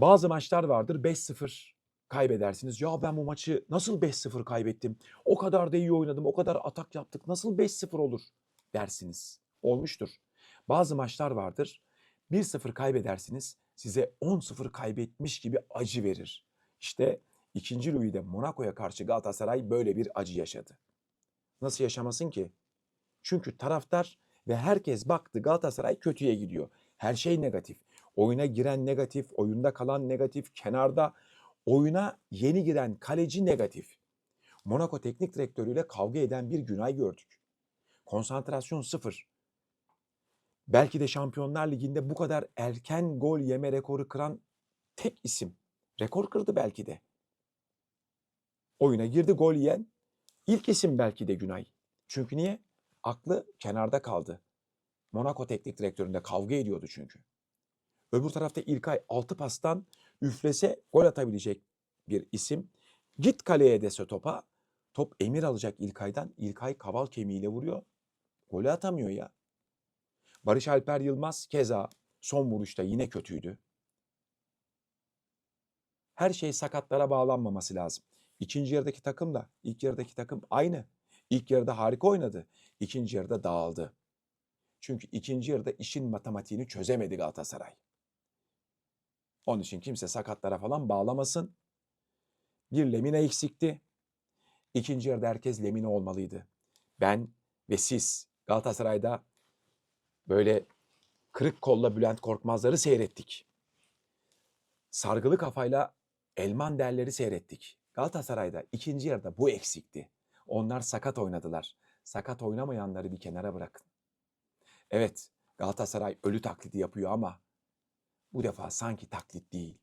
Bazı maçlar vardır 5-0 kaybedersiniz. Ya ben bu maçı nasıl 5-0 kaybettim? O kadar da iyi oynadım, o kadar atak yaptık. Nasıl 5-0 olur dersiniz. Olmuştur. Bazı maçlar vardır 1-0 kaybedersiniz. Size 10-0 kaybetmiş gibi acı verir. İşte 2. Louis'de Monaco'ya karşı Galatasaray böyle bir acı yaşadı. Nasıl yaşamasın ki? Çünkü taraftar ve herkes baktı Galatasaray kötüye gidiyor. Her şey negatif. Oyuna giren negatif, oyunda kalan negatif, kenarda oyuna yeni giren kaleci negatif. Monaco teknik direktörüyle kavga eden bir Günay gördük. Konsantrasyon sıfır. Belki de Şampiyonlar Ligi'nde bu kadar erken gol yeme rekoru kıran tek isim. Rekor kırdı belki de. Oyuna girdi gol yiyen ilk isim belki de Günay. Çünkü niye? Aklı kenarda kaldı. Monaco teknik direktöründe kavga ediyordu çünkü. Öbür tarafta İlkay altı pastan üflese gol atabilecek bir isim. Git kaleye dese topa. Top emir alacak İlkay'dan. İlkay kaval kemiğiyle vuruyor. Golü atamıyor ya. Barış Alper Yılmaz keza son vuruşta yine kötüydü. Her şey sakatlara bağlanmaması lazım. İkinci yarıdaki takımla ilk yarıdaki takım aynı. İlk yarıda harika oynadı. İkinci yarıda dağıldı. Çünkü ikinci yarıda işin matematiğini çözemedi Galatasaray. Onun için kimse sakatlara falan bağlamasın. Bir Lemina eksikti. İkinci yarıda herkes Lemina olmalıydı. Ben ve siz Galatasaray'da böyle kırık kolla Bülent Korkmazları seyrettik. Sargılı kafayla Elman derleri seyrettik. Galatasaray'da ikinci yarıda bu eksikti. Onlar sakat oynadılar. Sakat oynamayanları bir kenara bırakın. Evet Galatasaray ölü taklidi yapıyor ama bu defa sanki taklit değil.